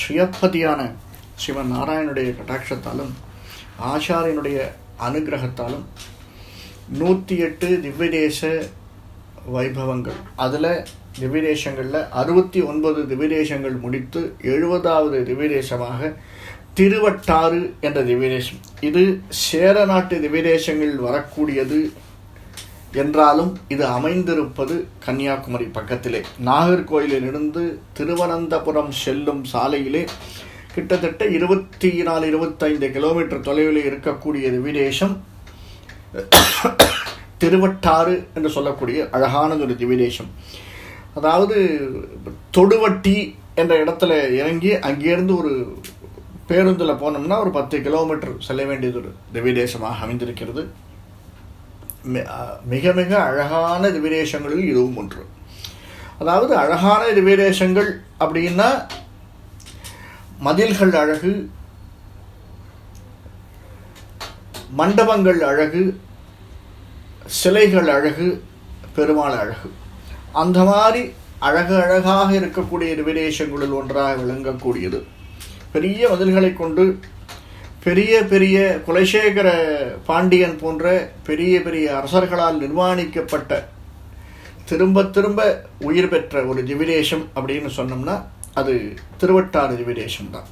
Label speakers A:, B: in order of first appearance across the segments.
A: ஸ்ரீயப்பதியான சிவன் நாராயணனுடைய கட்டாட்சத்தாலும் ஆச்சாரியனுடைய அனுகிரகத்தாலும் நூற்றி எட்டு திவ்யதேச வைபவங்கள். அதில் திவ்யதேசங்களில் அறுபத்தி ஒன்பது திவ்யதேசங்கள் முடித்து எழுபதாவது திவ்யதேசமாக திருவட்டாறு என்ற திவ்யதேசம். இது சேர நாட்டு திவ்யதேசங்களில் வரக்கூடியது என்றாலும் இது அமைந்திருப்பது கன்னியாகுமரி பக்கத்திலே. நாகர்கோயிலிலிருந்து திருவனந்தபுரம் செல்லும் சாலையிலே கிட்டத்தட்ட இருபத்தி நாலு இருபத்தைந்து கிலோமீட்டர் தொலைவில் இருக்கக்கூடிய திவிதேசம் திருவட்டாறு என்று சொல்லக்கூடிய அழகானது ஒரு திவிதேசம் அதாவது தொடுவட்டி என்ற இடத்துல இறங்கி அங்கேருந்து ஒரு பேருந்தில் போனோம்னா ஒரு பத்து கிலோமீட்டர் செல்ல வேண்டியது ஒரு திவிதேசமாக அமைந்திருக்கிறது. மிக மிக அழகான திவ்யதேசங்களில் இதுவும் ஒன்று. அதாவது அழகான திவ்யதேசங்கள் அப்படின்னா மதில்கள் அழகு மண்டபங்கள் அழகு சிலைகள் அழகு பெருமாள் அழகு. அந்த மாதிரி அழகு அழகாக இருக்கக்கூடிய திவ்யதேசங்களில் ஒன்றாக விளங்கக்கூடியது. பெரிய மதில்களை கொண்டு பெரிய பெரிய குலசேகர பாண்டியன் போன்ற பெரிய பெரிய அரசர்களால் நிர்மாணிக்கப்பட்ட திரும்ப திரும்ப உயிர் பெற்ற ஒரு திவிதேசம் அப்படின்னு சொன்னோம்னா அது திருவட்டாறு ஜிவிலேஷம் தான்.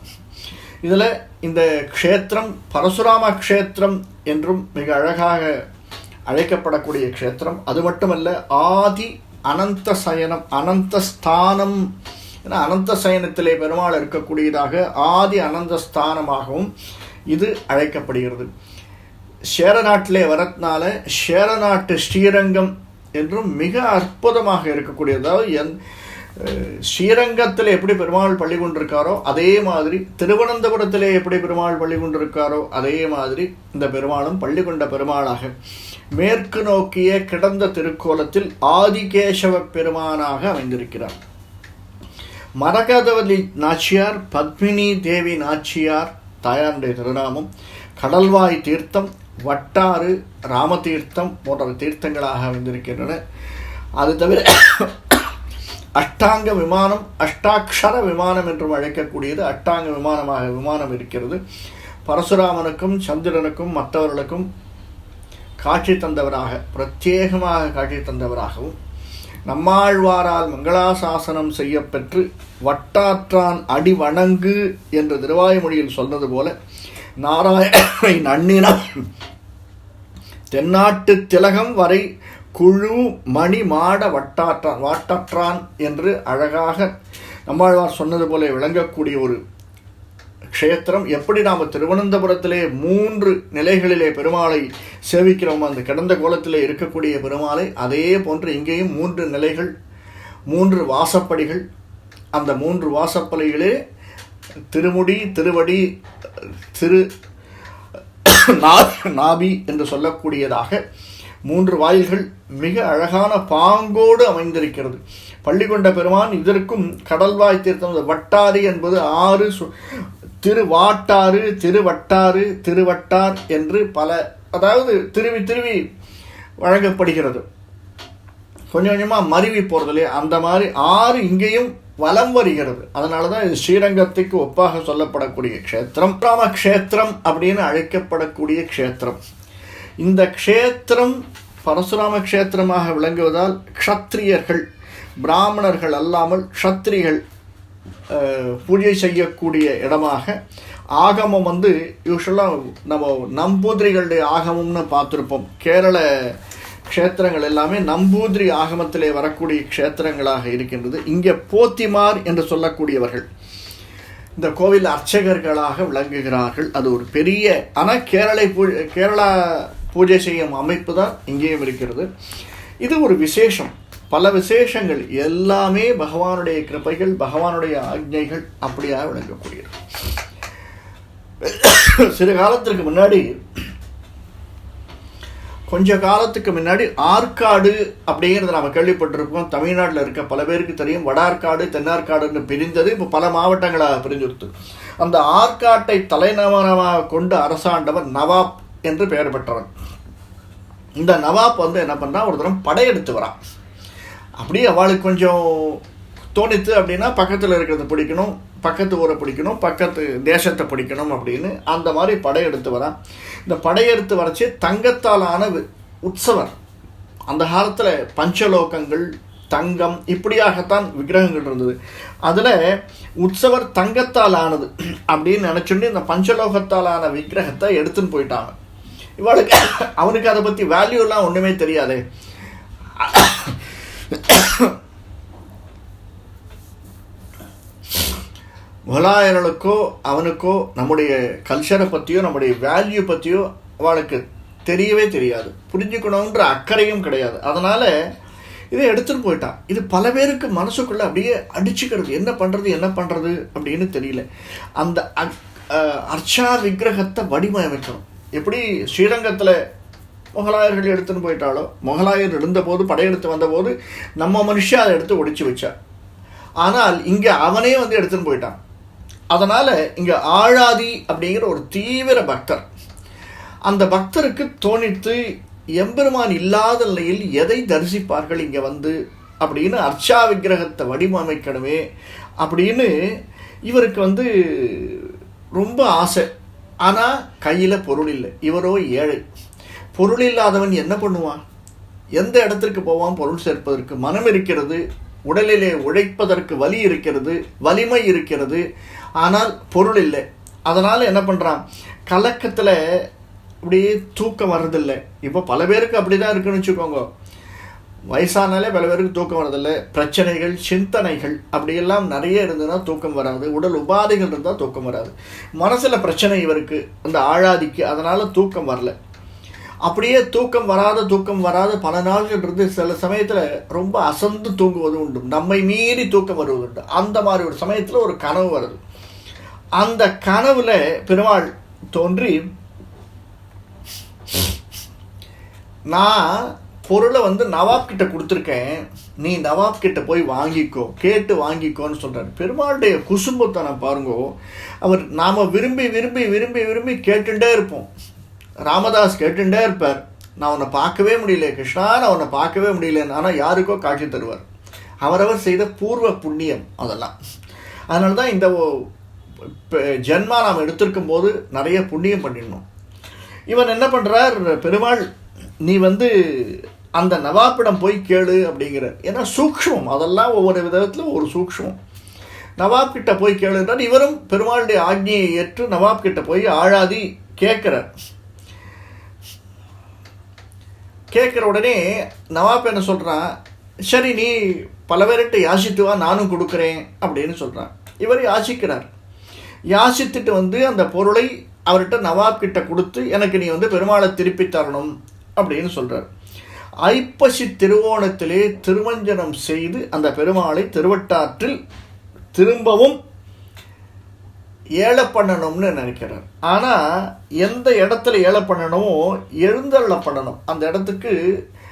A: இதில் இந்த க்ஷேத்திரம் பரசுராம க்ஷேத்திரம் என்றும் மிக அழகாக அழைக்கப்படக்கூடிய க்ஷேத்திரம். அது மட்டுமல்ல ஆதி அனந்த சயனம் அனந்த ஸ்தானம் ஏன்னா அனந்த சயனத்திலே பெருமாள் இருக்கக்கூடியதாக ஆதி அனந்த ஸ்தானமாகவும் இது அழைக்கப்படுகிறது. சேர நாட்டிலே வரத்னால சேர நாட்டு ஸ்ரீரங்கம் என்றும் மிக அற்புதமாக இருக்கக்கூடிய அதாவது என் ஸ்ரீரங்கத்தில் எப்படி பெருமாள் பள்ளி கொண்டிருக்காரோ அதே மாதிரி திருவனந்தபுரத்திலே எப்படி பெருமாள் பள்ளி கொண்டிருக்காரோ அதே மாதிரி இந்த பெருமாளும் பள்ளி கொண்ட பெருமாளாக மேற்கு நோக்கிய கிடந்த திருக்கோலத்தில் ஆதிகேசவ பெருமானாக அமைந்திருக்கிறார். மரகதவதி நாச்சியார் பத்மினி தேவி நாச்சியார் தாயாருடைய திருநாமம் கடல்வாய் தீர்த்தம் வட்டாறு ராமதீர்த்தம் போன்ற தீர்த்தங்களாக அமைந்திருக்கின்றன. அது தவிர அஷ்டாங்க விமானம் அஷ்டாட்சர விமானம் என்றும் அழைக்கக்கூடியது. அஷ்டாங்க விமானமாக விமானம் இருக்கிறது. பரசுராமனுக்கும் சந்திரனுக்கும் மற்றவர்களுக்கும் காட்சி தந்தவராக பிரத்யேகமாக காட்சி தந்தவராகவும் நம்மாழ்வாரால் மங்களாசாசனம் செய்யப்பெற்று வட்டாற்றான் அடி வணங்கு என்று திருவாய்மொழியில் சொன்னது போல நாராயணனை நன்னினம் தென்னாட்டு திலகம் வரை குழு மணி மாட வட்டாற்றான் வாட்டாற்றான் என்று அழகாக நம்மாழ்வார் சொன்னது போல விளங்கக்கூடிய ஒரு க்ஷேத்திரம். எப்படி நாம் திருவனந்தபுரத்திலே மூன்று நிலைகளிலே பெருமாளை சேவிக்கிறோம் அந்த கிடந்த கோலத்திலே இருக்கக்கூடிய பெருமாளை அதே போன்று இங்கேயும் மூன்று நிலைகள் மூன்று வாசப்படிகள். அந்த மூன்று வாசப்படிகளே திருமுடி திருவடி திரு நா- நாபி என்று சொல்லக்கூடியதாக மூன்று வாயில்கள் மிக அழகான பாங்கோடு அமைந்திருக்கிறது. பள்ளிகொண்ட பெருமான் இதற்கும் கடல்வாய் தீர்த்தம் வட்டாரி என்பது ஆறு சு- திருவாட்டாறு திருவட்டாறு திருவட்டார் என்று பல அதாவது திருவி திருவி வழங்கப்படுகிறது. கொஞ்சம் கொஞ்சமாக மருவி போகிறது இல்லையா? அந்த மாதிரி ஆறு இங்கேயும் வலம் வருகிறது. அதனால தான் இது ஸ்ரீரங்கத்துக்கு ஒப்பாக சொல்லப்படக்கூடிய க்ஷேத்திரம். ராம க்ஷேத்திரம் அப்படின்னு அழைக்கப்படக்கூடிய க்ஷேத்திரம். இந்த க்ஷேத்திரம் பரசுராம க்ஷேத்திரமாக விளங்குவதால் க்ஷத்ரியர்கள் பிராமணர்கள் அல்லாமல் க்ஷத்ரிகள் பூஜை செய்யக்கூடிய இடமாக ஆகமம் வந்து யூஸ்வலாக நம்ம நம்பூதிரிகளுடைய ஆகமம்னு பார்த்துருப்போம். கேரள க்ஷேத்திரங்கள் எல்லாமே நம்பூதிரி ஆகமத்திலே வரக்கூடிய க்ஷேத்திரங்களாக இருக்கின்றது. இங்கே போத்திமார் என்று சொல்லக்கூடியவர்கள் இந்த கோவில் அர்ச்சகர்களாக விளங்குகிறார்கள். அது ஒரு பெரிய ஆனால் கேரளை பூ கேரளா பூஜை செய்யும் அமைப்பு தான் இங்கேயும் இருக்கிறது. இது ஒரு விசேஷம். பல விசேஷங்கள் எல்லாமே பகவானுடைய கிருபைகள் பகவானுடைய ஆக்ஞைகள் அப்படியாக விளங்கக்கூடியது. சிறு காலத்திற்கு முன்னாடி கொஞ்ச காலத்துக்கு முன்னாடி ஆற்காடு அப்படிங்கிறத நம்ம கேள்விப்பட்டிருப்போம். தமிழ்நாட்டில் இருக்க பல பேருக்கு தெரியும். வடார்காடு தென்னார்காடுன்னு பிரிந்தது. இப்போ பல மாவட்டங்களாக பிரிஞ்சுடுத்து. அந்த ஆற்காட்டை தலைநகரமாக கொண்டு அரசாண்டவர் நவாப் என்று பெயர் பெற்றவன் இந்த நவாப் வந்து என்ன பண்ணா ஒரு தரம் படையெடுத்து வரான். அப்படியே அவளுக்கு கொஞ்சம் தோணித்து அப்படின்னா பக்கத்தில் இருக்கிறத பிடிக்கணும் பக்கத்து ஊரை பிடிக்கணும் பக்கத்து தேசத்தை பிடிக்கணும் அப்படின்னு அந்த மாதிரி படையெடுத்து வரான் இந்த படையெடுத்து வரைச்சி தங்கத்தாலான உற்சவர். அந்த காலத்தில் பஞ்சலோகங்கள் தங்கம் இப்படியாகத்தான் விக்கிரகங்கள் இருந்தது. அதில் உற்சவர் தங்கத்தால் ஆனது அப்படின்னு நினச்சுட்டு இந்த பஞ்சலோகத்தாலான ஆன விக்கிரகத்தை எடுத்துன்னு போயிட்டாங்க. இவளுக்கு அவனுக்கு அதை பற்றி வேல்யூலாம் ஒன்றுமே தெரியாதே. முகலாயர்களுக்கோ அவனுக்கோ நம்முடைய கல்ச்சரை பற்றியோ நம்முடைய வேல்யூ பற்றியோ அவளுக்கு தெரியவே தெரியாது. புரிஞ்சுக்கணுன்ற அக்கறையும் கிடையாது. அதனால் இதை எடுத்துகிட்டு போயிட்டான். இது பல பேருக்கு மனசுக்குள்ளே அப்படியே அடிச்சுக்கிறது. என்ன பண்ணுறது என்ன பண்ணுறது அப்படின்னு தெரியல. அந்த அக்- அர்ச்சா விக்கிரகத்தை வடிவமைக்கணும். எப்படி ஸ்ரீரங்கத்தில் முகலாயர்கள் எடுத்துன்னு போயிட்டாலோ முகலாயர் இருந்தபோது படையெடுத்து வந்தபோது நம்ம மனுஷன் அதை எடுத்து ஒடிச்சு வச்சா ஆனால் இங்கே அவனே வந்து எடுத்துன்னு போயிட்டான். அதனால் இங்கே ஆழாதி அப்படிங்கிற ஒரு தீவிர பக்தர். அந்த பக்தருக்கு தோணித்து எம்பெருமான் இல்லாத நிலையில் எதை தரிசிப்பார்கள் இங்கே வந்து அப்படின்னு அர்ச்சா விக்கிரகத்தை வடிவமைக்கணுமே அப்படின்னு இவருக்கு வந்து ரொம்ப ஆசை. ஆனால் கையில் பொருள் இல்லை. இவரோ ஏழை. பொருள் இல்லாதவன் என்ன பண்ணுவான்? எந்த இடத்திற்கு போவான்? பொருள் சேர்ப்பதற்கு மனம் இருக்கிறது உடலிலே உழைப்பதற்கு வலி இருக்கிறது வலிமை இருக்கிறது ஆனால் பொருள் இல்லை. அதனால் என்ன பண்ணுறான் கலக்கத்தில் அப்படியே தூக்கம் வர்றதில்லை. இப்போ பல பேருக்கு அப்படி தான் இருக்குன்னு வச்சுக்கோங்க. வயசானாலே பல பேருக்கு தூக்கம் வரதில்லை பிரச்சனைகள் சிந்தனைகள் அப்படியெல்லாம் நிறைய இருந்ததுன்னா தூக்கம் வராது. உடல் உபாதைகள் இருந்தால் தூக்கம் வராது. மனசில் பிரச்சனை இவருக்கு அந்த ஆழாதிக்கு அதனால் தூக்கம் வரல. அப்படியே தூக்கம் வராத தூக்கம் வராத பல நாள்கள் இருந்து சில சமயத்தில் ரொம்ப அசந்து தூங்குவது உண்டு. நம்மை மீறி தூக்கம் வருவது உண்டு அந்த மாதிரி ஒரு சமயத்தில் ஒரு கனவு வருது. அந்த கனவுல பெருமாள் தோன்றி நான் பொருளை வந்து நவாப் கிட்ட கொடுத்துருக்கேன். நீ நவாப் கிட்ட போய் வாங்கிக்கோ. கேட்டு வாங்கிக்கோன்னு சொல்கிறார் பெருமாளுடைய குசும்பத்தனை பாருங்கோ. அவர் நாம் விரும்பி விரும்பி விரும்பி விரும்பி கேட்டுட்டே இருப்போம். ராமதாஸ் கேட்டுட்டே இருப்பார். நான் உன்னை பார்க்கவே முடியல. கிருஷ்ணா நான் உன்னை பார்க்கவே முடியலன்னு ஆனால் யாருக்கோ காட்சி தருவார். அவரவர் செய்த பூர்வ புண்ணியம் அதெல்லாம். அதனால தான் இந்த இப்போ ஜென்மா நாம் எடுத்திருக்கும் போது நிறைய புண்ணியம் பண்ணிடணும். இவன் என்ன பண்ணுறார் பெருமாள் நீ வந்து அந்த நவாப்பிடம் போய் கேளு அப்படிங்கிற ஏன்னா சூக்ஷ்மம். அதெல்லாம் ஒவ்வொரு விதத்தில் ஒரு சூக்ஷ்மம். நவாப் கிட்ட போய் கேளுன்றார். இவரும் பெருமாளுடைய ஆக்ஞையை ஏற்று நவாப் கிட்ட போய் ஆழாதி கேட்குறார். கேட்குற உடனே நவாப் என்ன சொல்கிறான் சரி நீ பல பேர்கிட்ட யாசித்துவா நானும் கொடுக்குறேன் அப்படின்னு சொல்கிறான் இவர் யாசிக்கிறார். யாசித்துட்டு வந்து அந்த பொருளை அவர்கிட்ட நவாப் கிட்ட கொடுத்து எனக்கு நீ வந்து பெருமாளை திருப்பி தரணும் அப்படின்னு சொல்கிறார் ஐப்பசி திருவோணத்திலே திருமஞ்சனம் செய்து அந்த பெருமாளை திருவட்டாற்றில் திரும்பவும் ஏழை பண்ணணும்னு நினைக்கிறார். ஆனால் எந்த இடத்துல ஏழை பண்ணணுமோ எழுந்தள்ள பண்ணணும். அந்த இடத்துக்கு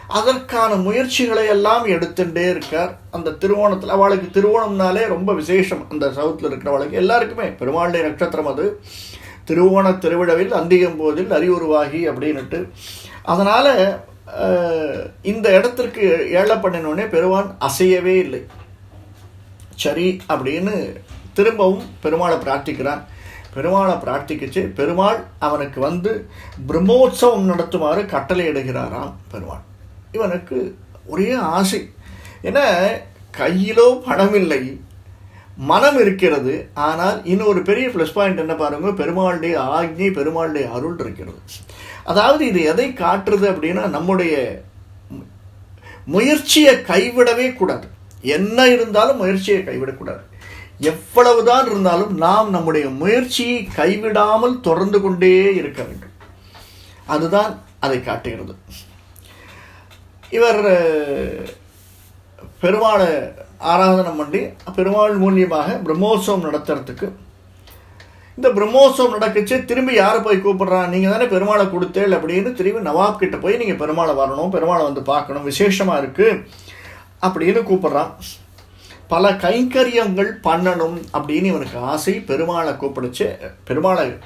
A: அதற்கான முயற்சிகளை எல்லாம் எடுத்துட்டே இருக்கார். அந்த திருவோணத்தில் அவளுக்கு திருவோணம்னாலே ரொம்ப விசேஷம். அந்த சவுத்தில் இருக்கிறவளுக்கு எல்லாருக்குமே. பெருமாளுடைய நட்சத்திரம் அது. திருவோண திருவிழாவில் அந்திகம் போதில் அறிவுருவாகி அப்படின்னுட்டு. அதனால் இந்த இடத்திற்கு ஏழை பண்ணினோடனே பெருமான் அசையவே இல்லை. சரி அப்படின்னு திரும்பவும் பெருமாளை பிரார்த்திக்கிறான். பெருமாளை பிரார்த்திக்கிச்சு பெருமாள் அவனுக்கு வந்து பிரம்மோற்சவம் நடத்துமாறு கட்டளையிடுகிறாராம் பெருமாள். இவனுக்கு ஒரே ஆசை. ஏன்னா கையிலோ பணம் இல்லை மனம் இருக்கிறது. ஆனால் இன்னொரு பெரிய ப்ளஸ் பாயிண்ட் என்ன பாருங்கள் பெருமாளுடைய ஆக்ஞை பெருமாளுடைய அருள் இருக்கிறது. அதாவது இது எதை காட்டுறது அப்படின்னா நம்முடைய முயற்சியை கைவிடவே கூடாது. என்ன இருந்தாலும் முயற்சியை கைவிடக்கூடாது. எவ்வளவுதான் இருந்தாலும் நாம் நம்முடைய முயற்சியை கைவிடாமல் தொடர்ந்து கொண்டே இருக்க வேண்டும். அதுதான் அதை காட்டுகிறது. இவர் பெருமாளை ஆராதனம் பண்ணி பெருமாள் மூலியமாக பிரம்மோத்சவம் நடத்துறதுக்கு இந்த பிரம்மோத்சவம் நடக்குச்சு திரும்பி யாரை போய் கூப்பிட்றா? நீங்கள் தானே பெருமாளை கொடுத்தேள் அப்படின்னு திரும்பி நவாப் கிட்ட போய் நீங்கள் பெருமாளை வரணும் பெருமாளை வந்து பார்க்கணும் விசேஷமாக இருக்குது அப்படின்னு கூப்பிட்றான். பல கைங்கரியங்கள் பண்ணணும் அப்படின்னு இவனுக்கு ஆசை பெருமாளை கூப்பிடுச்சு. பெருமாளை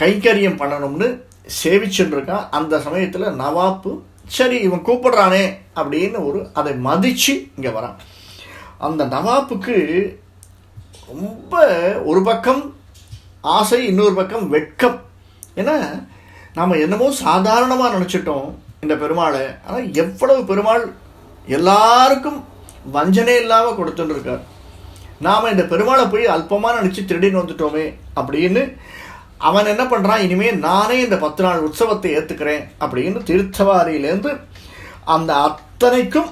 A: கைங்கரியம் பண்ணணும்னு சேவிச்சுட்டு அந்த சமயத்தில் நவாப்பு சரி இவன் கூப்பிடுறானே அப்படின்னு ஒரு அதை மதித்து இங்கே வரான். அந்த நவாப்புக்கு ரொம்ப ஒரு பக்கம் ஆசை இன்னொரு பக்கம் வெட்கம். ஏன்னா நாம் என்னமோ சாதாரணமாக நினச்சிட்டோம் இந்த பெருமாளை. ஆனால் எவ்வளவு பெருமாள் எல்லாருக்கும் வஞ்சனை இல்லாமல் கொடுத்துட்டு இருக்கார். நாம் இந்த பெருமாளை போய் அல்பமாக நினச்சி திருடின்னு வந்துட்டோமே அப்படின்னு அவன் என்ன பண்ணுறான் இனிமேல் நானே இந்த பத்து நாள் உற்சவத்தை ஏற்றுக்கிறேன் அப்படின்னு திருச்சவாரியிலேருந்து அந்த அத்தனைக்கும்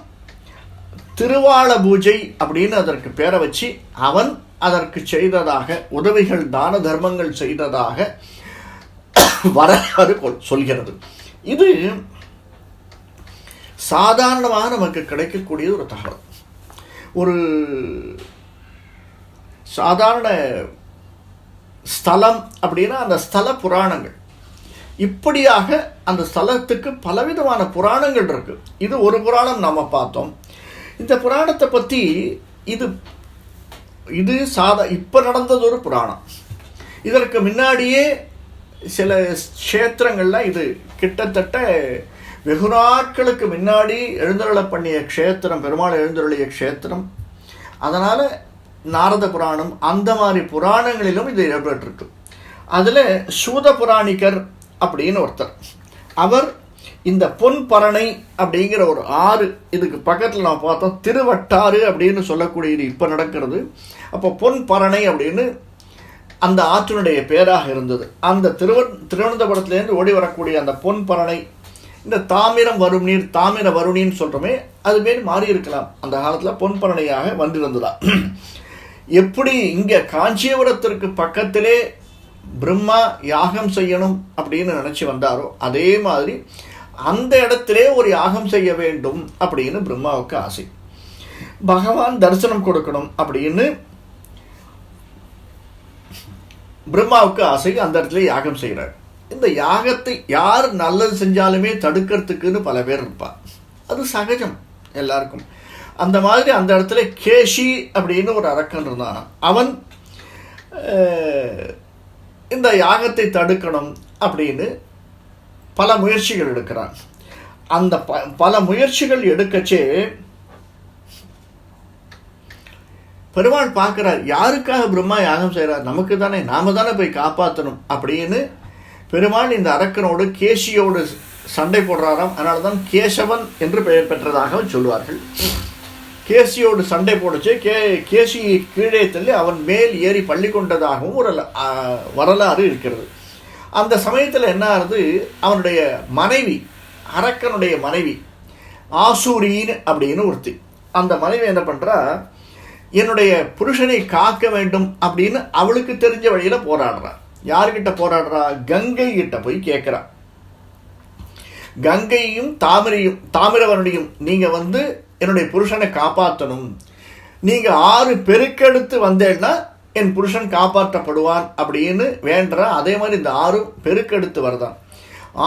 A: திருவாள பூஜை அப்படின்னு அதற்கு பேரை வச்சு அவன் அதற்கு செய்ததாக உதவிகள் தான தர்மங்கள் செய்ததாக வரலாறு கொள்- சொல்கிறது. இது சாதாரணமாக நமக்கு கிடைக்கக்கூடிய ஒரு தகவல். ஒரு சாதாரண ஸ்தலம் அப்படின்னா அந்த ஸ்தல புராணங்கள். இப்படியாக அந்த ஸ்தலத்துக்கு பலவிதமான புராணங்கள் இருக்கு. இது ஒரு புராணம் நம்ம பார்த்தோம். இந்த புராணத்தை பற்றி இது இது சாதா இப்போ நடந்தது ஒரு புராணம். இதற்கு முன்னாடியே சில க்ஷேத்திரங்களில் இது கிட்டத்தட்ட வெகு நாட்களுக்கு முன்னாடி எழுந்தருளை பண்ணிய க்ஷேத்திரம் பெருமாள் எழுந்தருளிய க்ஷேத்திரம். அதனால் நாரத புராணம் அந்த மாதிரி புராணங்களிலும் இது இடம்பெற்றிருக்கு. அதில் சூத புராணிகர் அப்படின்னு ஒருத்தர். அவர் இந்த பொன் பரணை அப்படிங்கிற ஒரு ஆறு இதுக்கு பக்கத்தில் நான் பார்த்தோம் திருவட்டாறு அப்படின்னு சொல்லக்கூடியது இப்போ நடக்கிறது. அப்போ பொன் பரணை அப்படின்னு அந்த ஆற்றினுடைய பேராக இருந்தது. அந்த திருவ திருவனந்தபுரத்துலேருந்து ஓடி வரக்கூடிய அந்த பொன் பரணை இந்த தாமிரம் வரும் நீர் தாமிர வருணின்னு சொல்கிறோமே அது மாரி மாறி இருக்கலாம். அந்த காலத்தில் பொன் பரணையாக வந்திருந்ததா. எப்படி இங்கே காஞ்சிபுரத்திற்கு பக்கத்திலே பிரம்மா யாகம் செய்யணும் அப்படின்னு நினச்சி வந்தாரோ அதே மாதிரி அந்த இடத்திலே ஒரு யாகம் செய்ய வேண்டும் அப்படின்னு பிரம்மாவுக்கு ஆசை. பகவான் தரிசனம் கொடுக்கணும் அப்படின்னு பிரம்மாவுக்கு ஆசை அந்த இடத்துல யாகம் செய்கிறார். இந்த யாகத்தை யார் நல்லது செஞ்சாலுமே தடுக்கிறதுக்குன்னு பல பேர் இருப்பார் அது சகஜம் எல்லாருக்கும். அந்த மாதிரி அந்த இடத்துல கேஷி அப்படின்னு ஒரு அரக்கன் இருந்தான். அவன் இந்த யாகத்தை தடுக்கணும் அப்படின்னு பல முயற்சிகள் எடுக்கிறான். அந்த ப பல முயற்சிகள் எடுக்கச்சே பெருமாள் பார்க்குறார் யாருக்காக பிரம்மா யாகம் செய்கிறார்? நமக்கு தானே நாம தானே போய் காப்பாற்றணும் அப்படின்னு பெருமாள் இந்த அரக்கனோடு கேசியோடு சண்டை போடுறாராம். அதனால தான் கேசவன் என்று பெயர் பெற்றதாக சொல்லுவார்கள் கேசியோடு சண்டை போடுச்சு. கே கேசி கீழே தள்ளி அவன் மேல் ஏறி பள்ளி கொண்டதாகவும் ஒரு வரலாறு இருக்கிறது. அந்த சமயத்தில் என்ன ஆகுது? அவனுடைய மனைவி அரக்கனுடைய மனைவி ஆசூரின்னு அப்படின்னு ஒருத்தி. அந்த மனைவி என்ன பண்ணுறா என்னுடைய புருஷனை காக்க வேண்டும் அப்படின்னு அவளுக்கு தெரிஞ்ச வழியில் போராடுறா. யார்கிட்ட போராடுறா? கங்கை கிட்ட போய் கேட்குறா கங்கையும் தாமிரையும் தாமிரவரணியும் நீங்கள் வந்து என்னுடைய புருஷனை காப்பாற்றணும். நீங்கள் ஆறு பெருக்கெடுத்து வந்தேன்னா என் புருஷன் காப்பாற்றப்படுவான் அப்படின்னு வேண்டுற அதே மாதிரி இந்த ஆறு பெருக்கெடுத்து வரதான்.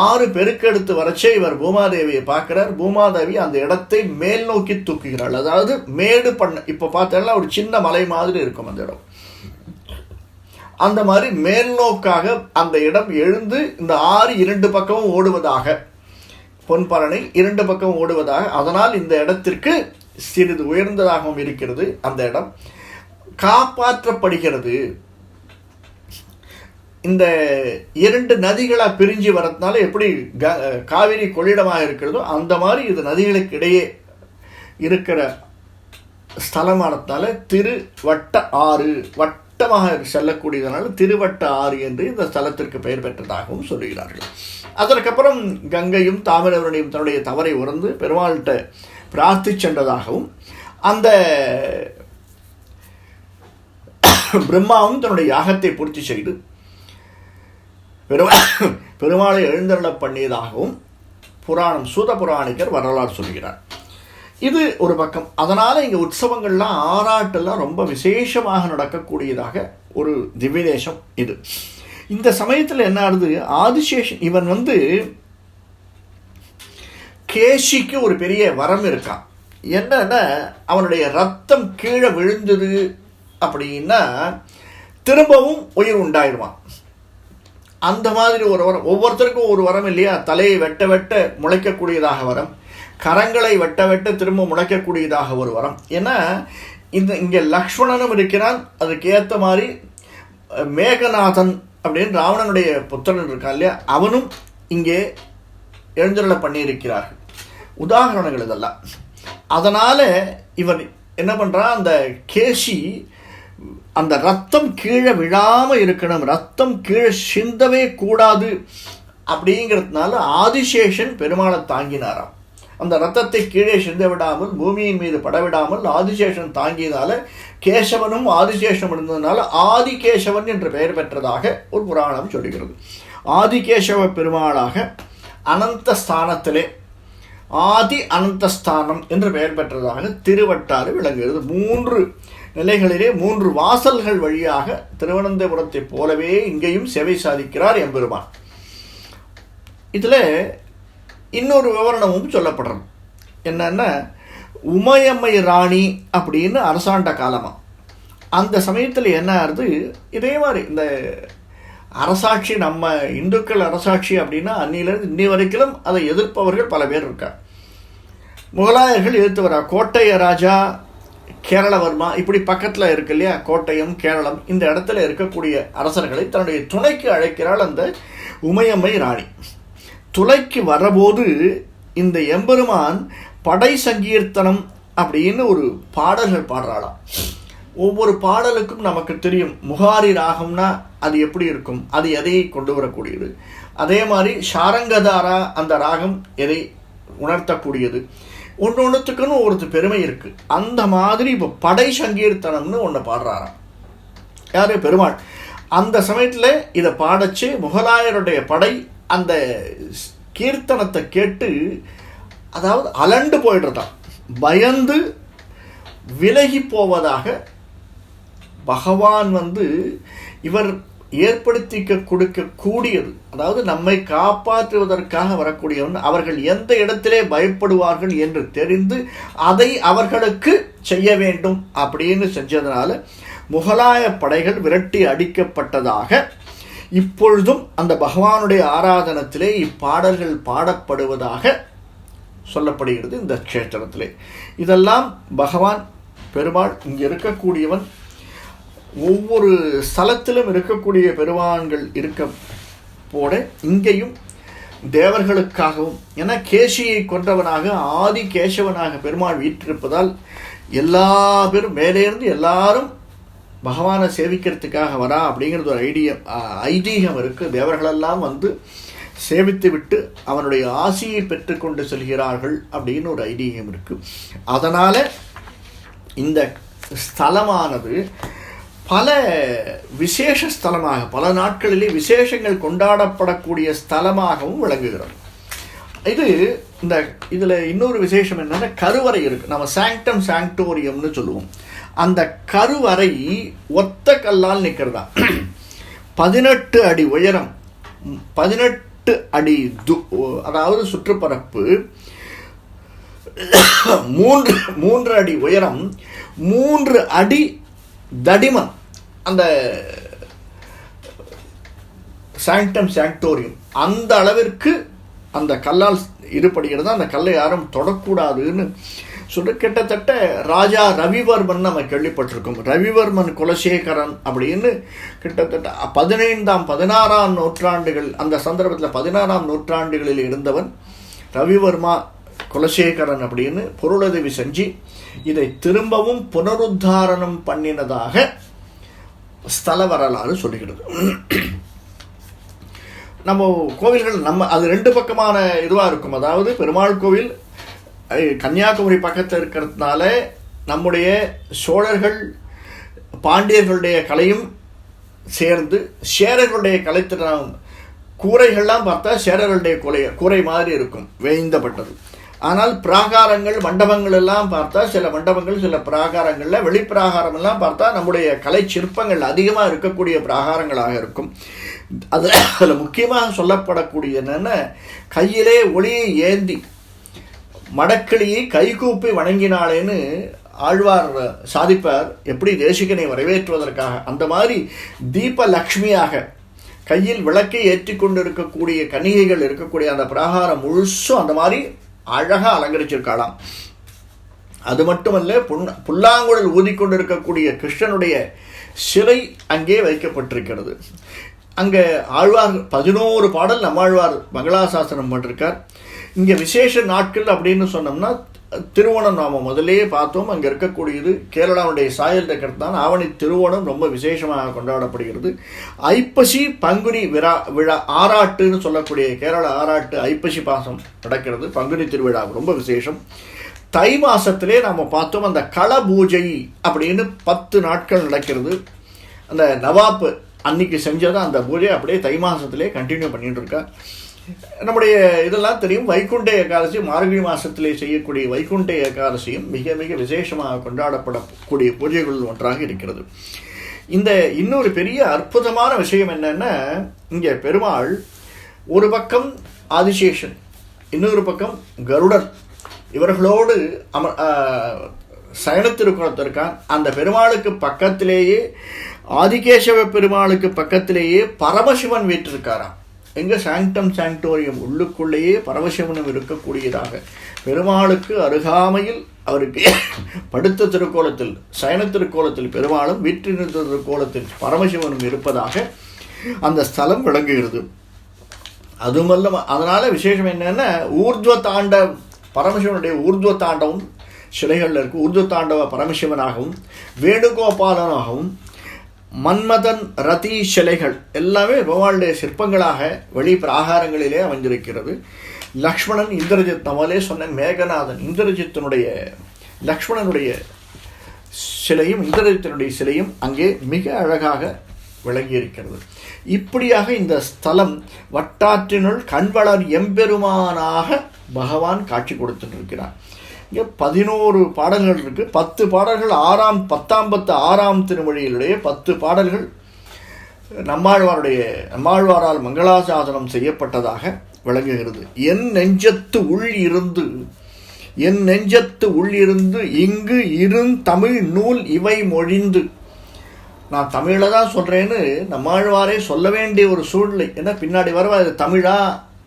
A: ஆறு பெருக்கெடுத்து வரச்சே இவர் பூமாதேவியை பார்க்குறார். பூமாதேவி அந்த இடத்தை மேல் நோக்கி தூக்குகிறாள். அதாவது மேடு பண்ண இப்போ பார்த்தேன்னா ஒரு சின்ன மலை மாதிரி இருக்கும் அந்த இடம். அந்த மாதிரி மேல்நோக்காக அந்த இடம் எழுந்து இந்த ஆறு இரண்டு பக்கமும் ஓடுவதாக பொன்பாலனை இரண்டு பக்கம் ஓடுவதாக அதனால் இந்த இடத்திற்கு சிறிது உயர்ந்ததாகவும் இருக்கிறது அந்த இடம். காப்பாற்றப்படுகிறது. இந்த இரண்டு நதிகளாக பிரிஞ்சு வரதுனால எப்படி க காவிரி கொள்ளிடமாக இருக்கிறதோ அந்த மாதிரி இது நதிகளுக்கு இடையே இருக்கிற ஸ்தலமானதுனால திருவட்ட ஆறு வட்டமாக செல்லக்கூடியதனால திருவட்ட ஆறு என்று இந்த ஸ்தலத்திற்கு பெயர் பெற்றதாகவும் சொல்லுகிறார்கள் அதற்கப்புறம் கங்கையும் தாமிரவரணியும் தன்னுடைய தவறை உறந்து பெருமாள்கிட்ட பிரார்த்தி சென்றதாகவும் அந்த பிரம்மாவும் தன்னுடைய யாகத்தை பூர்த்தி செய்து பெருமா பெருமாளை எழுந்தருளப் பண்ணியதாகவும் புராணம் சூத புராணிக்கர் வரலாறு சொல்கிறார். இது ஒரு பக்கம். அதனால் இங்கே உற்சவங்கள்லாம் ஆராட்டெல்லாம் ரொம்ப விசேஷமாக நடக்கக்கூடியதாக ஒரு திவ்யதேசம் இது. இந்த சமயத்தில் என்ன ஆகுது? ஆதிசேஷன் இவன் வந்து கேஷிக்கு ஒரு பெரிய வரம் இருக்கான் என்னன்னா அவனுடைய ரத்தம் கீழே விழுந்தது அப்படின்னா திரும்பவும் உயிர் உண்டாயிடுவான். அந்த மாதிரி ஒரு வரம். ஒவ்வொருத்தருக்கும் ஒரு வரம் இல்லையா? தலையை வெட்ட வெட்ட முளைக்கக்கூடியதாக வரம். கரங்களை வெட்ட வெட்ட திரும்ப முளைக்கக்கூடியதாக ஒரு வரம். ஏன்னா இந்த இங்கே லக்ஷ்மணனும் இருக்கிறான். அதுக்கு ஏற்ற மாதிரி மேகநாதன் அப்படின்னு ராவணனுடைய புத்திரன் இருக்கான் இல்லையா? அவனும் இங்கே எழுந்தருள பண்ணியிருக்கிறார்கள். உதாரணங்கள் இதெல்லாம். அதனால் இவன் என்ன பண்ணுறான் அந்த கேசி அந்த ரத்தம் கீழே விழாமல் இருக்கணும். ரத்தம் கீழே சிந்தவே கூடாது. அப்படிங்கிறதுனால ஆதிசேஷன் பெருமாளை தாங்கினாராம். அந்த ரத்தத்தை கீழே சிந்த விடாமல் பூமியின் மீது படவிடாமல் ஆதிசேஷன் தாங்கியதால கேசவனும் ஆதிசேஷனும் இருந்ததுனால ஆதிகேசவன் என்று பெயர் பெற்றதாக ஒரு புராணம் சொல்லுகிறது. ஆதிகேசவ பெருமாளாக அனந்த ஸ்தானத்திலே ஆதி அனந்தஸ்தானம் என்று பெயர் பெற்றதாக திருவட்டாறு விளங்குகிறது. மூன்று நிலைகளிலே மூன்று வாசல்கள் வழியாக திருவனந்தபுரத்தைப் போலவே இங்கேயும் சேவை சாதிக்கிறார் எம்பெருமான். இதில் இன்னொரு விவரணமும் சொல்லப்படுறது என்னென்னா உமையம்மை ராணி அப்படின்னு அரசாண்ட காலமாக அந்த சமயத்தில் என்ன ஆகுது? இதே மாதிரி இந்த அரசாட்சி நம்ம இந்துக்கள் அரசாட்சி அப்படின்னா அன்னியிலேருந்து இன்னி வரைக்கும் அதை எதிர்ப்பவர்கள் பல பேர் இருக்கா முகலாயர்கள் எதிர்த்து வரா கோட்டைய ராஜா கேரளவர்மா இப்படி பக்கத்தில் இருக்கு இல்லையா? கோட்டயம் கேரளம் இந்த இடத்துல இருக்கக்கூடிய அரசர்களை தன்னுடைய துணைக்கு அழைக்கிறாள் அந்த உமையம்மை ராணி. துளைக்கு வரபோது இந்த எம்பெருமான் படை சங்கீர்த்தனம் அப்படின்னு ஒரு பாடல்கள் பாடுறாளாம். ஒவ்வொரு பாடலுக்கும் நமக்கு தெரியும் முகாரி ராகம்னா அது எப்படி இருக்கும் அது எதை கொண்டு வரக்கூடியது? அதே மாதிரி ஷாரங்கதாரா அந்த ராகம் எதை உணர்த்தக்கூடியது? ஒன்று ஒன்றுத்துக்குன்னு ஒருத்தர் பெருமை இருக்குது அந்த மாதிரி இப்போ படை சங்கீர்த்தனம்னு ஒன்று பாடுறாராம். யார்? பெருமாள். அந்த சமயத்தில் இதை பாடச்சு முகலாயருடைய படை அந்த கீர்த்தனத்தை கேட்டு அதாவது அலண்டு போயிடுறதான் பயந்து விலகி போவதாக பகவான் வந்து இவர் ஏற்படுத்திக்க கொடுக்கக்கூடியது அதாவது நம்மை காப்பாற்றுவதற்காக வரக்கூடியவன் அவர்கள் எந்த இடத்திலே பயப்படுவார்கள் என்று தெரிந்து அதை அவர்களுக்கு செய்ய வேண்டும் அப்படின்னு செஞ்சதுனால முகலாய படைகள் விரட்டி அடிக்கப்பட்டதாக இப்பொழுதும் அந்த பகவானுடைய ஆராதனத்திலே இப்பாடல்கள் பாடப்படுவதாக சொல்லப்படுகிறது இந்த க்ஷேத்திரத்திலே. இதெல்லாம் பகவான் பெருமாள் இங்கே இருக்கக்கூடியவன் ஒவ்வொரு ஸ்தலத்திலும் இருக்கக்கூடிய பெருமான்கள் இருக்க போட இங்கேயும் தேவர்களுக்காகவும் என கேசியை கொன்றவனாக ஆதி கேசவனாக பெருமாள் வீற்றிருப்பதால் எல்லா பேரும் மேலேருந்து எல்லாரும் பகவானை சேவிக்கிறதுக்காக வரா அப்படிங்கிறது ஒரு ஐடியம் ஐதீகம் இருக்குது தேவர்களெல்லாம் வந்து சேவித்து விட்டு அவனுடைய ஆசியை பெற்றுக்கொண்டு செல்கிறார்கள் அப்படின்னு ஒரு ஐதீகம் இருக்குது அதனால் இந்த ஸ்தலமானது பல விசேஷ ஸ்தலமாக பல நாட்களிலே விசேஷங்கள் கொண்டாடப்படக்கூடிய ஸ்தலமாகவும் விளங்குகிறது. இது இந்த இதில் இன்னொரு விசேஷம் என்னென்னா கருவறை இருக்குது நம்ம சாங்டம் சாங்டோரியம்னு சொல்லுவோம். அந்த கருவறை ஒத்த கல்லால் நிற்கிறதா? பதினெட்டு அடி உயரம் பதினெட்டு அடி து அதாவது சுற்றுப்பரப்பு மூன்று மூன்று அடி உயரம் மூன்று அடி தடிமன். அந்த சாங்டம் சாங்டோரியம் அந்த அளவிற்கு அந்த கல்லால் இருப்படுகிறது அந்த கல்லை யாரும் தொடக்கூடாதுன்னு சொல்ற கிட்டத்தட்ட ராஜா ரவிவர்மன் நம்ம கேள்விப்பட்டிருக்கோம். ரவிவர்மன் குலசேகரன் அப்படின்னு கிட்டத்தட்ட பதினைந்தாம் பதினாறாம் நூற்றாண்டுகள் அந்த சந்தர்ப்பத்தில் பதினாறாம் நூற்றாண்டுகளில் இருந்தவன் ரவிவர்மா குலசேகரன் அப்படின்னு பொருளுதவி செஞ்சு இதை திரும்பவும் புனருத்தாரணம் பண்ணினதாக ஸ்தல வரலாறு சொல்லுகிறது. நம்ம கோவில்கள் நம்ம அது ரெண்டு பக்கமான இதுவாக இருக்கும். அதாவது பெருமாள் கோவில் கன்னியாகுமரி பக்கத்தில் இருக்கிறதுனால நம்முடைய சோழர்கள் பாண்டியர்களுடைய கலையும் சேர்ந்து சேரர்களுடைய கலைத்திறம் கூரைகள்லாம் பார்த்தா சேரர்களுடைய கூரை கூரை மாதிரி இருக்கும் வேய்ந்தப்பட்டது. ஆனால் பிராகாரங்கள் மண்டபங்கள் எல்லாம் பார்த்தா சில மண்டபங்கள் சில பிராகாரங்களில் வெளிப்பிராகாரம் எல்லாம் பார்த்தா நம்முடைய கலை சிற்பங்கள் அதிகமாக இருக்கக்கூடிய பிராகாரங்களாக இருக்கும். அதில் அதில் முக்கியமாக சொல்லப்படக்கூடிய என்னென்ன கையிலே ஒளியை ஏந்தி மடக்கிளியை கைகூப்பி வணங்கினாளேன்னு ஆழ்வார் சாதிப்பார். எப்படி தேசிகனை வரவேற்றுவதற்காக? அந்த மாதிரி தீப லக்ஷ்மியாக கையில் விளக்கை ஏற்றி கொண்டு இருக்கக்கூடிய கன்னிகைகள் இருக்கக்கூடிய அந்த பிராகாரம் முழுசும் அந்த மாதிரி அழகாக அலங்கரிச்சிருக்காளாம். அது மட்டுமல்ல புன் புல்லாங்குழல் ஊதிக்கொண்டிருக்கக்கூடிய கிருஷ்ணனுடைய சிலை அங்கே வைக்கப்பட்டிருக்கிறது. அங்கே ஆழ்வார் பதினோரு பாடல் நம்மாழ்வார் மங்களாசாசனம் பண்ணிருக்கார். இங்கே விசேஷ நாட்கள் அப்படின்னு சொன்னோம்னா திருவோணம் நாம் முதலே பார்த்தோம். அங்கே இருக்கக்கூடியது கேரளாவுடைய சாயல் இருக்கிறது ஆவணி திருவோணம் ரொம்ப விசேஷமாக கொண்டாடப்படுகிறது. ஐப்பசி பங்குனி விழா விழா ஆராட்டுன்னு சொல்லக்கூடிய கேரள ஆராட்டு ஐப்பசி பாசம் நடக்கிறது. பங்குனி திருவிழா ரொம்ப விசேஷம். தை மாதத்திலே நாம் பார்த்தோம் அந்த கள பூஜை அப்படின்னு பத்து நாட்கள் நடக்கிறது. அந்த நவாப்பு அன்னைக்கு செஞ்சதை அந்த பூஜை அப்படியே தை மாதத்திலே கண்டினியூ பண்ணிகிட்டு இருக்கா. நம்முடைய இதெல்லாம் தெரியும். வைகுண்ட ஏகாதசி மார்கழி மாதத்திலே செய்யக்கூடிய வைகுண்ட ஏகாதசியும் மிக மிக விசேஷமாக கொண்டாடப்படக்கூடிய பூஜைகள் ஒன்றாக இருக்கிறது. இந்த இன்னொரு பெரிய அற்புதமான விஷயம் என்னென்னா இங்கே பெருமாள் ஒரு பக்கம் ஆதிசேஷன் இன்னொரு பக்கம் கருடர். இவர்களோடு அம சயனத்திருக்குளத்திற்கான் அந்த பெருமாளுக்கு பக்கத்திலேயே ஆதிகேசவ பெருமாளுக்கு பக்கத்திலேயே பரமசிவன் வீற்றிருக்காராம். எங்க சாங்டம் சாங்டோரியம் உள்ளுக்குள்ளேயே பரமசிவனும் இருக்கக்கூடியதாக. பெருமாளுக்கு அருகாமையில் அவருக்கு படுத்த திருக்கோலத்தில் சயன திருக்கோலத்தில் பெருமாளும் வீற்றிருந்த திருக்கோலத்தில் பரமசிவனும் இருப்பதாக அந்த ஸ்தலம் விளங்குகிறது. அதுமல்ல அதனால விசேஷம் என்னென்னா ஊர்துவ தாண்ட பரமசிவனுடைய ஊர்துவ தாண்டவம் சிலைகளில் இருக்கு. ஊர்துவ தாண்டவ பரமசிவனாகவும் வேணுகோபாலனாகவும் மன்மதன் ரதி சிலைகள் எல்லாமே பகவானுடைய சிற்பங்களாக வெளி பிராகாரங்களிலே அமைந்திருக்கிறது. லக்ஷ்மணன் இந்திரஜித் நம்மளே சொன்ன மேகநாதன் இந்திரஜித்தனுடைய லக்ஷ்மணனுடைய சிலையும் இந்திரஜித்தனுடைய சிலையும் அங்கே மிக அழகாக விளங்கியிருக்கிறது. இப்படியாக இந்த ஸ்தலம் வட்டாற்றினுள் கண்வளர் எம்பெருமானாக பகவான் காட்சி கொடுத்துட்டு இங்கே பதினோரு பாடல்கள் இருக்குது பத்து பாடல்கள் ஆறாம் பத்தாம் பத்து ஆறாம் திருமொழியிலுடைய பத்து பாடல்கள். நம்மாழ்வாருடைய நம்மாழ்வாரால் மங்களாசாசனம் செய்யப்பட்டதாக விளங்குகிறது. என் நெஞ்சத்து உள் இருந்து என் நெஞ்சத்து உள் இருந்து இங்கு இருந் தமிழ் நூல் இவை மொழிந்து. நான் தமிழில் தான் சொல்கிறேன்னு நம்மாழ்வாரே சொல்ல வேண்டிய ஒரு சூழ்நிலை. ஏன்னா பின்னாடி வரவா இது தமிழா?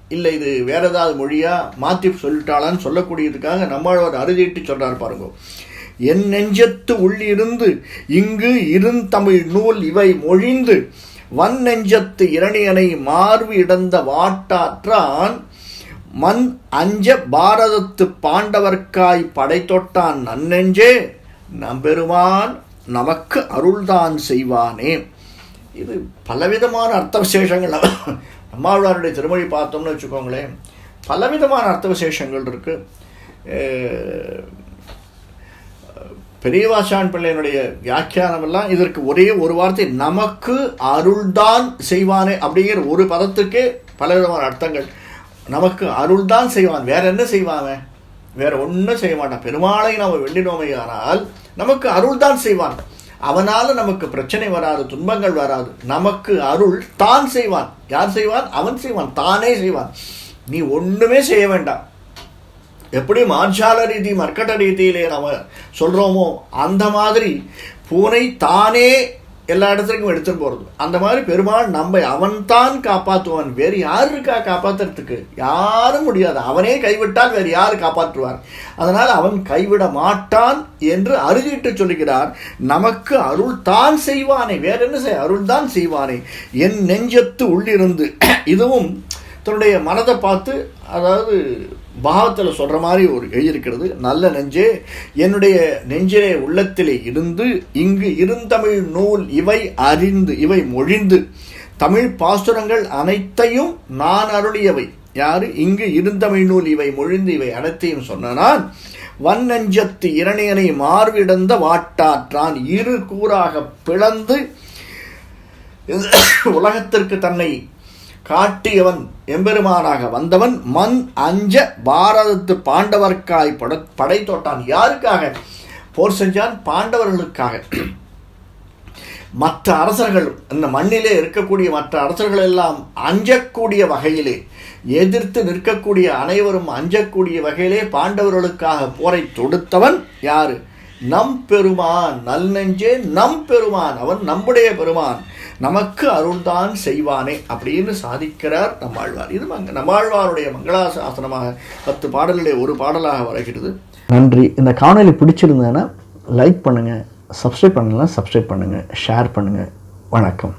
A: இல்லை இது வேற ஏதாவது மொழியாக மாற்றி சொல்லிட்டாளான்னு சொல்லக்கூடியதுக்காக நம்மாழ்வார் அறுதிட்டு சொல்கிறார் பாருங்க. என் நெஞ்சத்து உள்ளிருந்து இங்கு இருந்தமிழ் நூல் இவை மொழிந்து வன் நெஞ்சத்து இரணியனை மார்பு இடந்த வாட்டாற்றான் மண் அஞ்ச பாரதத்து பாண்டவர்க்காய் படைத்தொட்டான் நன்னெஞ்சே நம்பெருமான் நமக்கு அருள்தான் செய்வானே. இது பலவிதமான அர்த்த விசேஷங்கள் நம்மாழ்வாருடைய திருமொழி பார்த்தோம்னு வச்சுக்கோங்களேன் பலவிதமான அர்த்த விசேஷங்கள் இருக்குது பெரியவாசான் பிள்ளையனுடைய வியாக்கியானமெல்லாம் இதற்கு ஒரே ஒரு வார்த்தை நமக்கு அருள்தான் செய்வானே அப்படிங்கிற ஒரு பதத்துக்கே பலவிதமான அர்த்தங்கள். நமக்கு அருள்தான் செய்வான் வேற என்ன செய்வான் வேற ஒன்றும் செய்ய மாட்டான். பெருமாளை நாம் வெள்ளினோமை நமக்கு அருள்தான் செய்வான். அவனால் நமக்கு பிரச்சனை வராது துன்பங்கள் வராது. நமக்கு அருள் தான் செய்வான். யார் செய்வான்? அவன் செய்வான். தானே செய்வான். நீ ஒன்றுமே செய்ய வேண்டாம். எப்படி மார்ஜால ரீதி மர்க்கட்ட ரீதியிலே நம்ம சொல்கிறோமோ அந்த மாதிரி பூனை தானே எல்லா இடத்துக்கும் எடுத்துகிட்டு போகிறது அந்த மாதிரி பெருமாள் நம்ம அவன்தான் காப்பாற்றுவான். வேறு யார் இருக்கா காப்பாத்துறதுக்கு? யாரும் முடியாது. அவனே கைவிட்டால் வேறு யார் காப்பாற்றுவார்? அதனால் அவன் கைவிட மாட்டான் என்று அருகிட்டு சொல்லுகிறார் நமக்கு அருள் தான் செய்வானே. வேற என்ன செய் அருள் தான் செய்வானே. என் நெஞ்சத்து உள்ளிருந்து இதுவும் தன்னுடைய மனதை பார்த்து அதாவது பாகத்தில் சொல்கிற மாதிரி ஒரு எழுதியிருக்கிறது நல்ல நெஞ்சே என்னுடைய நெஞ்சிலே உள்ளத்திலே இருந்து இங்கு இருந்தமிழ் நூல் இவை அறிந்து இவை மொழிந்து தமிழ் பாசுரங்கள் அனைத்தையும் நான் அருளியவை. யாரு? இங்கு இருந்தமிழ் நூல் இவை மொழிந்து இவை அனைத்தையும் சொன்னான் வன்னஞ்சத்து இரணியனை மார்விடந்த வாட்டாற்றான் இரு கூறாக பிளந்து உலகத்திற்கு தன்னை காட்டியவன் எம்பெருமானாக வந்தவன் மண் அஞ்ச பாரதத்து பாண்டவர்க்காய் பட படை தோட்டான். யாருக்காக? போர் செஞ்சான் பாண்டவர்களுக்காக. மற்ற அரசர்கள் இந்த மண்ணிலே இருக்கக்கூடிய மற்ற அரசர்கள் எல்லாம் அஞ்சக்கூடிய வகையிலே எதிர்த்து நிற்கக்கூடிய அனைவரும் அஞ்சக்கூடிய வகையிலே பாண்டவர்களுக்காக போரை தொடுத்தவன் யாரு? நம் பெருமான். நல் நெஞ்சே நம் பெருமான். அவன் நம்முடைய பெருமான். நமக்கு அருள்தான் செய்வானே அப்படின்னு சாதிக்கிறார் நம்மாழ்வார். இது மங்க நம்மாழ்வாருடைய மங்களாசாசனமாக பத்து பாடல்களே ஒரு பாடலாக வருகிறது. நன்றி. இந்த காணொலி பிடிச்சிருந்தேன்னா லைக் பண்ணுங்கள் சப்ஸ்கிரைப் பண்ணலாம் சப்ஸ்கிரைப் பண்ணுங்கள் ஷேர் பண்ணுங்கள் வணக்கம்.